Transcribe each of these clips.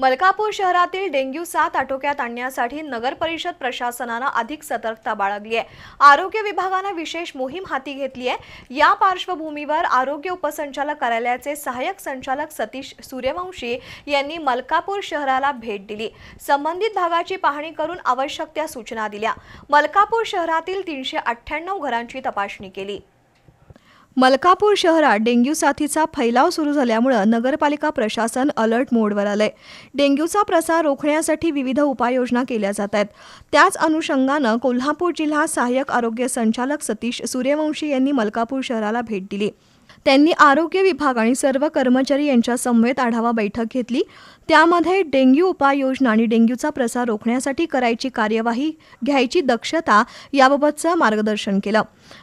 मलकापूर शहरातील डेंग्यू साथ आटोक्यात आणण्यासाठी नगर परिषद प्रशासनानं अधिक सतर्कता बाळगली आहे. आरोग्य विभागानं विशेष मोहीम हाती घेतली आहे. या पार्श्वभूमीवर आरोग्य उपसंचालक कार्यालयाचे सहाय्यक संचालक सतीश सूर्यवंशी यांनी मलकापूर शहराला भेट दिली. संबंधित भागाची पाहणी करून आवश्यक त्या सूचना दिल्या. मलकापूर शहरातील तीनशे अठ्ठ्याण्णव घरांची तपासणी केली. मलकापूर शहरात डेंग्यू साथीचा फैलाव सुरू झाल्यामुळं नगरपालिका प्रशासन अलर्ट मोडवर आलंय. डेंग्यूचा प्रसार रोखण्यासाठी विविध उपाययोजना केल्या जात आहेत. त्याच अनुषंगानं कोल्हापूर जिल्हा सहाय्यक आरोग्य संचालक सतीश सूर्यवंशी यांनी मलकापूर शहराला भेट दिली. त्यांनी आरोग्य विभाग आणि सर्व कर्मचारी यांच्या समवेत आढावा बैठक घेतली. त्यामध्ये डेंग्यू उपाययोजना आणि डेंग्यूचा प्रसार रोखण्यासाठी करायची कार्यवाही घ्यायची दक्षता याबाबतचं मार्गदर्शन केलं.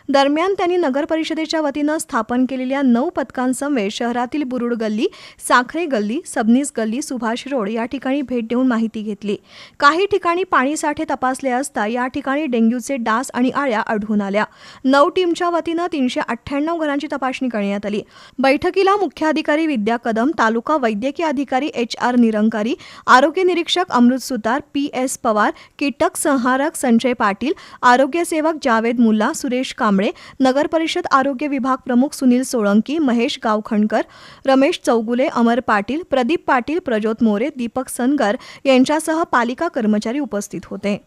दरम्यान त्यांनी नगर परिषदेच्या वतीनं स्थापन केलेल्या नऊ पथकांसमवेत शहरातील बुरुड गल्ली साखरे गल्ली सबनीस गल्ली सुभाष रोड या ठिकाणी भेट देऊन माहिती घेतली. काही ठिकाणी पाणी साठे तपासले असता या ठिकाणी डेंग्यूचे डास आणि आळ्या आढळून आल्या. नऊ टीमच्या वतीनं तीनशे अठ्ठ्याण्णव घरांची तपासणी करण्यात आली. बैठकीला मुख्याधिकारी विद्या कदम तालुका वैद्यकीय अधिकारी एच आर निरंकारी आरोग्य निरीक्षक अमृत सुतार पी एस पवार कीटक संहारक संजय पाटील आरोग्य सेवक जावेद मुल्ला सुरेश कांबळे नगर परिषद आरोग्य विभाग प्रमुख सुनील सोळंकी महेश गावखणकर रमेश चौगुले अमर पाटील प्रदीप पाटील प्रज्योत मोरे दीपक सनगर यांच्यासह पालिका कर्मचारी उपस्थित होते.